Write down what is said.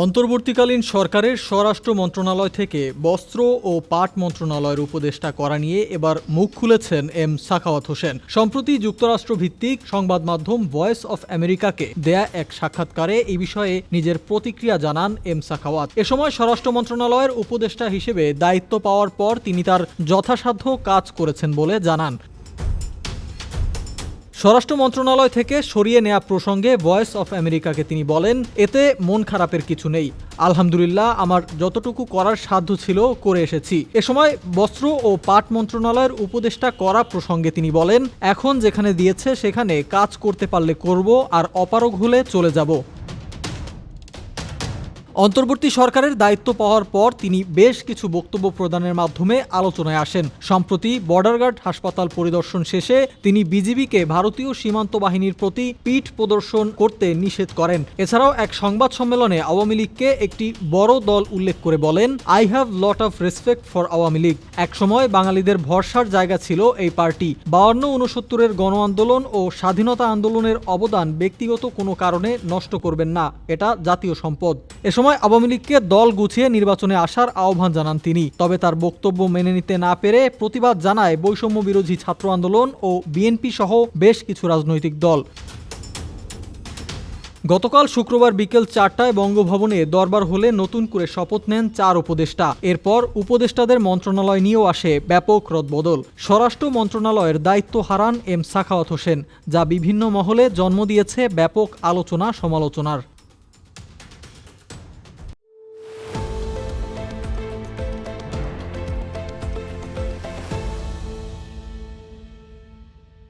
অন্তর্বর্তীকালীন সরকারের স্বরাষ্ট্র মন্ত্রণালয় থেকে বস্ত্র ও পাট মন্ত্রণালয়ের উপদেষ্টা করা নিয়ে এবার মুখ খুলেছেন এম সাখাওয়াত হোসেন। সম্প্রতি যুক্তরাষ্ট্র ভিত্তিক সংবাদ মাধ্যম ভয়েস অফ আমেরিকাকে দেয়া এক সাক্ষাৎকারে এই বিষয়ে নিজের প্রতিক্রিয়া জানান এম সাখাওয়াত। এ সময় স্বরাষ্ট্র মন্ত্রণালয়ের উপদেষ্টা হিসেবে দায়িত্ব পাওয়ার পর তিনি তার যথাসাধ্য কাজ করেছেন বলে জানান। স্বরাষ্ট্র মন্ত্রণালয় থেকে সরিয়ে নেওয়া প্রসঙ্গে ভয়েস অফ আমেরিকাকে তিনি বলেন, এতে মন খারাপের কিছু নেই। আলহামদুলিল্লাহ, আমার যতটুকু করার সাধ্য ছিল, করে এসেছি। এ সময় বস্ত্র ও পাট মন্ত্রণালয়ের উপদেষ্টা করা প্রসঙ্গে তিনি বলেন, এখন যেখানে দিয়েছে, সেখানে কাজ করতে পারলে করব, আর অপারগ হলে চলে যাব। অন্তর্বর্তী সরকারের দায়িত্ব পাওয়ার পর তিনি বেশ কিছু বক্তব্য প্রদানের মাধ্যমে আলোচনায় আসেন। সম্প্রতি বর্ডার গার্ড হাসপাতাল পরিদর্শন শেষে তিনি বিজিবিকে ভারতীয় সীমান্ত বাহিনীর প্রতি পিঠ প্রদর্শন করতে নিষেধ করেন। এছাড়াও এক সংবাদ সম্মেলনে আওয়ামী লীগকে একটি বড় দল উল্লেখ করে বলেন I have lot of respect for Awami League. একসময় বাঙালিদের ভরসার জায়গা ছিল এই পার্টি। বাউন্ন উনসত্তরের গণ আন্দোলন ও স্বাধীনতা আন্দোলনের অবদান ব্যক্তিগত কোনো কারণে নষ্ট করবেন না। এটা জাতীয় সম্পদ। এ সময় আওয়ামী লীগকে দল গুছিয়ে নির্বাচনে আসার আহ্বান জানান তিনি। তবে তার বক্তব্য মেনে নিতে না পেরে প্রতিবাদ জানায় বৈষম্য বিরোধী ছাত্র আন্দোলন ও বিএনপি সহ বেশ কিছু রাজনৈতিক দল। গতকাল শুক্রবার বিকেল চারটায় বঙ্গভবনে দরবার হলে নতুন করে শপথ নেন চার উপদেষ্টা। এরপর উপদেষ্টাদের মন্ত্রণালয় নিয়েও আসে ব্যাপক রদবদল। স্বরাষ্ট্র মন্ত্রণালয়ের দায়িত্ব হারান এম সাখাওয়াত হোসেন, যা বিভিন্ন মহলে জন্ম দিয়েছে ব্যাপক আলোচনা সমালোচনার